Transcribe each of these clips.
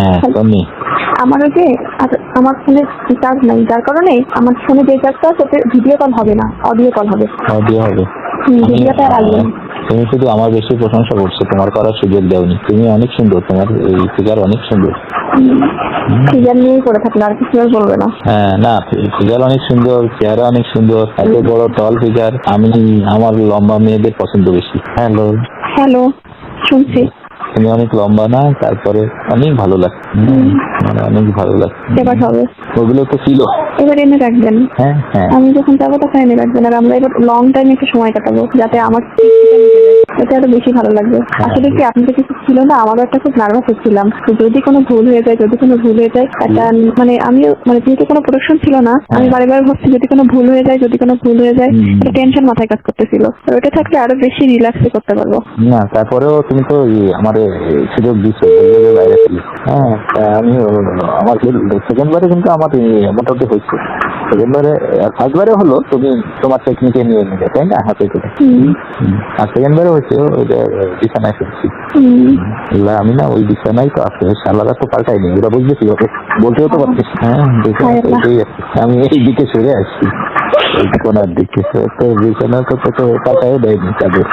হ্যাঁ তুমি আমার ওই যে আমার ফোনে চার্জ নাই যার কারণে আমার ফোনে যে চার্জটা ওতে ভিডিও কল হবে না অডিও কল হবে। অডিও হবে। ভিডিওটা আর তুমি শুধু আমার বেশি প্রশংসা করছ তোমার করার সুযোগ দেওনি। তুমি অনেক সুন্দর তোমার এই ফিগার অনেক সুন্দর। ফিগার নিয়েই পড়ে থাকলে আর কিছু আর বলবে না। হ্যাঁ না ফিগার অনেক সুন্দর চেহারা অনেক সুন্দর এত বড় টল ফিগার আমি আমার লম্বা মেয়েদের পছন্দ বেশি। হ্যালো হ্যালো শুনছি। তুমি অনেক লম্বা না তারপরে অনেক ভালো লাগছে মানে অনেক ভালো লাগছে এবার হবে। ওগুলো তো ছিল। এবার এনে রাখবেন। হ্যাঁ হ্যাঁ। আমি যখন যাব তখন এনে রাখবেন আর আমরা এবার লং টাইম একটু সময় কাটাবো যাতে আমার। এতে আরও বেশি ভালো লাগবে। আসলে কি আপনি তো কিছু ছিল না? আমারও একটা খুব নার্ভাস হচ্ছিলাম। যদি কোনো ভুল হয়ে যায় যদি কোনো ভুল হয়ে যায় একটা মানে আমিও মানে যেহেতু কোনো প্রোডাকশন ছিল না আমি বারে বারে ভাবছি যদি কোনো ভুল হয়ে যায় যদি কোনো ভুল হয়ে যায় টেনশন মাথায় কাজ করতেছিল। ওটা থাকলে আরও বেশি রিল্যাক্সে করতে পারব। না তারপরেও তুমি তো আমার সুযোগ দিচ্ছ বললে বাইরে হ্যাঁ আমি আমার সেকেন্ড বারে কিন্তু আমার মোটামুটি হয়েছে। হলো তুমি তোমার টেকনিকে নিয়ে নিলে তাই না? হাতে করে। আর হয়েছে বিছানায় ফেলছি আমি না ওই বিছানায় তো আছে সালাদা তো পাল্টাইনি ওরা বুঝবে কি হবে বলতেও তো পারছিস হ্যাঁ। আমি এই দিকে সরে আসছি। কোনার দিকে তো বিছানা তো তো পাল্টাই দেয়নি তাদের।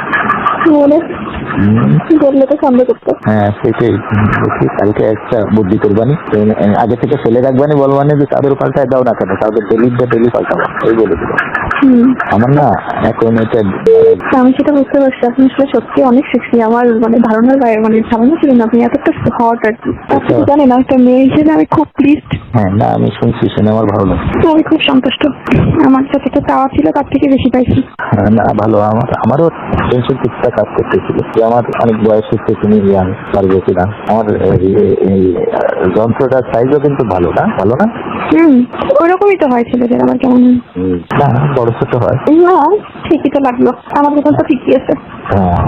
বললে তো সন্দেহ করতো। হ্যাঁ সেটাই। দেখি কালকে একটা বুদ্ধি করবানি। আগে থেকে ফেলে রাখবানি বলবানি যে তাদের পাল্টায় দাও না কেন? তাদের ডেলি ডেলি পাল্টাবো এই বলে দিল। হুম আমার না এখন এটা আমি সেটা বুঝতে পারছি। আপনি আসলে সত্যি অনেক সেক্সি আমার মানে ধারণার বাইরে মানে ধারণা ছিল না আপনি এতটা হট আর কি। আপনি তো জানেন একটা মেয়ে হিসেবে আমি খুব প্লিজড হ্যাঁ না আমি শুনছি শুনে আমার ভালো লাগছে। আমি খুব সন্তুষ্ট। আমার যতটা চাওয়া ছিল তার থেকে বেশি পাইছি। হ্যাঁ, না ভালো। আমার আমারও টেনশন কিছুটা কাজ করতেছিল। যে আমার অনেক বয়স হচ্ছে তুমি ইয়াং পারবে কিনা আমার যন্ত্রটার সাইজও কিন্তু ভালো না ভালো না? হুম ওরকমই তো হয় ছেলেদের আমার কেমন না বড় ছোট হয়। না ঠিকই তো লাগল আমার কথা তো ঠিকই আছে। হ্যাঁ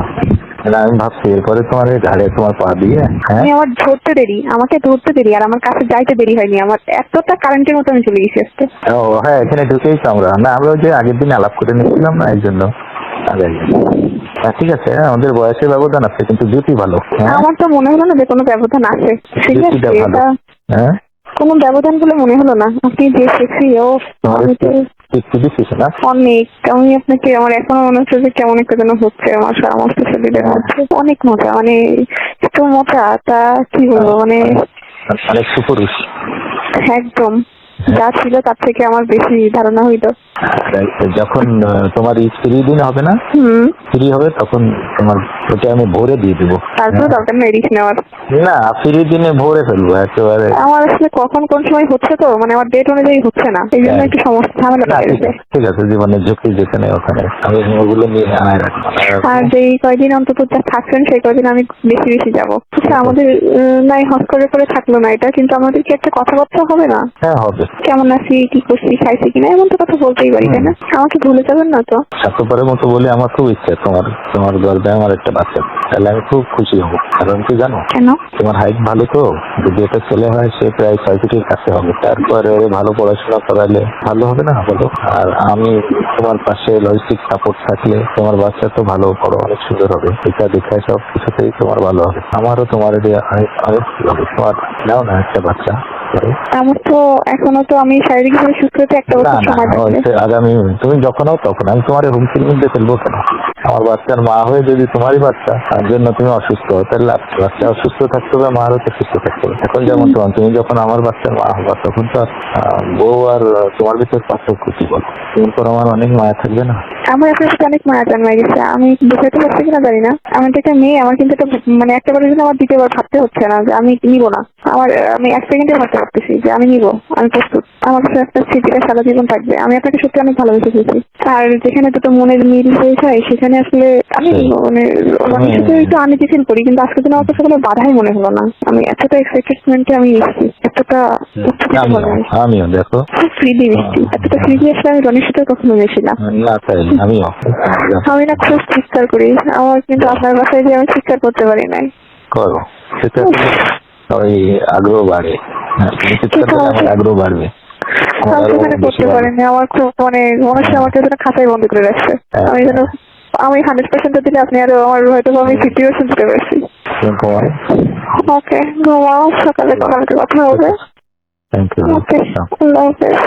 আমি ভাবছি এরপরে তোমার ঘাড়ে তোমার পা দিয়ে হ্যাঁ? আমি আমার ধরতে দেরি আমাকে ধরতে দেরি আর আমার কাছে যাইতে দেরি হয়নি আমার এতটা কারেন্টের মতো আমি চলে গেছি আজকে। ও হ্যাঁ এখানে ঢুকেই তো আমরা। না আমরা যে আগের দিন আলাপ করে নিয়েছিলাম না এই জন্য। হ্যাঁ ঠিক আছে হ্যাঁ, আমাদের বয়সের ব্যবধান আছে কিন্তু জুতি ভালো হ্যাঁ? আমার তো মনে হলো না যে কোনো ব্যবধান আছে। ঠিক আছে এটা কোনো ব্যবধান বলে মনে হলো না। আপনি যে সেক্সি ও একটু অনেক আমি আপনাকে আমার এখনও মনে হচ্ছে যে কেমন একটা যেন হচ্ছে আমার সমস্ত শরীরের মধ্যে অনেক মজা মানে এত মজা তা কি বলব মানে অনেক সুপুরুষ। একদম। যা ছিল তার থেকে আমার বেশি ধারণা হইতো যখন তোমার স্ত্রী দিন হবে না? স্ত্রী ফ্রি হবে তখন তোমার ওটা আমি ভোরে দিয়ে দেবো। তারপরে দরকার নেই রিস্ক নেওয়ার। না ফ্রি দিনে ভোরে ফেলব একেবারে। আমার আসলে কখন কোন সময় হচ্ছে তো মানে আমার ডেট অনুযায়ী হচ্ছে না এই জন্য একটু সমস্যা ঝামেলা ঠিক আছে জীবনের ঝুঁকি যেখানে ওখানে। আমি ওগুলো নিয়ে আনায় রাখব আর যেই কয়দিন অন্তত যা থাকছেন সেই কয়দিন আমি বেশি বেশি যাব। আচ্ছা আমাদের নাই হস করে করে থাকল না এটা কিন্তু আমাদের কি একটা কথাবার্তা হবে না? হ্যাঁ হবে। কেমন আছি কি করছি খাইছি কিনা এমন তো কথা বলতেই পারি তাই না? আমাকে ভুলে যাবেন না তো? স্বার্থপরের মতো বলে আমার খুব ইচ্ছা তোমার তোমার গর্বে আমার একটা বাচ্চা তাহলে আমি খুব খুশি হব। কারণ কি জানো? কেন? তোমার হাইট ভালো তো? যদি এটা ছেলে হয় সে প্রায় ছয় ফিটের কাছে হবে। তারপরে ভালো পড়াশোনা করালে ভালো হবে না বলো? আর আমি তোমার পাশে লজিস্টিক সাপোর্ট থাকলে তোমার বাচ্চা তো ভালো বড় অনেক সুন্দর হবে। এটা দেখে সব কিছুতেই তোমার ভালো হবে। আমারও তোমার তোমার নাও না একটা বাচ্চা। আমার তো এখনও তো আমি শারীরিকভাবে সুস্থ হতে একটা বছর সময় আগামী তুমি যখন হও তখন। আমি তোমার হুমকির মধ্যে ফেলব কেন? আমার বাচ্চার মা হয়ে যদি তোমারই বাচ্চা তার জন্য তুমি অসুস্থ তাহলে বাচ্চা অসুস্থ থাকতে হবে মারও তো সুস্থ থাকতে হবে। এখন যেমন তোমার তুমি যখন আমার বাচ্চার মা হবা তখন তো বউ আর তোমার ভিতর পার্থক্য কি বল? তুমি পর আমার অনেক মায়া থাকবে না? আমার সাথে অনেক মায়া জন্মাই গেছে। আমি বুঝাতে পারছি কিনা জানি না। আমি তো একটা মেয়ে আমার কিন্তু মানে একটা বারের জন্য আমার দ্বিতীয়বার ভাবতে হচ্ছে না যে আমি নিবো না। আমার আমি এক সেকেন্ডে ভাবতে পারতেছি যে আমি নিবো আমি প্রস্তুত। আমার কাছে একটা স্মৃতিটা সারা জীবন থাকবে। আমি আপনাকে সত্যি অনেক ভালোবেসে ফেলছি। আর যেখানে দুটো মনের মিল হয়ে যায় সেখানে আসলে আমি মানে সাথে একটু আমি ফিল করি কিন্তু আজকে দিন আমার কাছে কোনো বাধাই মনে হলো না। আমি এতটা এক্সাইটেডমেন্টে আমি এসেছি এতটা আমিও দেখো। খুব ফ্রিলি মিশছি এতটা ফ্রিলি আসলে আমি রনির সাথে কখনো মিশি না আমিও। আমি না খুব চিৎকার করি। আমার কিন্তু আপনার বাসায় যে আমি চিৎকার করতে পারি নাই। করো। সেটা ওই আগ্রহ বাড়ে। হ্যাঁ, চিৎকার আগ্রহ বাড়বে। আমি আরও করতে পারিনি। আমার খুব মানে মনে হচ্ছে আমাকে যেন খাতায় বন্ধ করে রাখছে। হ্যাঁ। আমি যেন আমি হান্ড্রেড পার্সেন্ট দিলে আপনি আরও আমার হয়তো আমি পার্সেন্ট দিতে পারছি। ওকে ঘুমাও সকালে কালকে কথা হবে। ওকে আল্লাহ হাফেজ।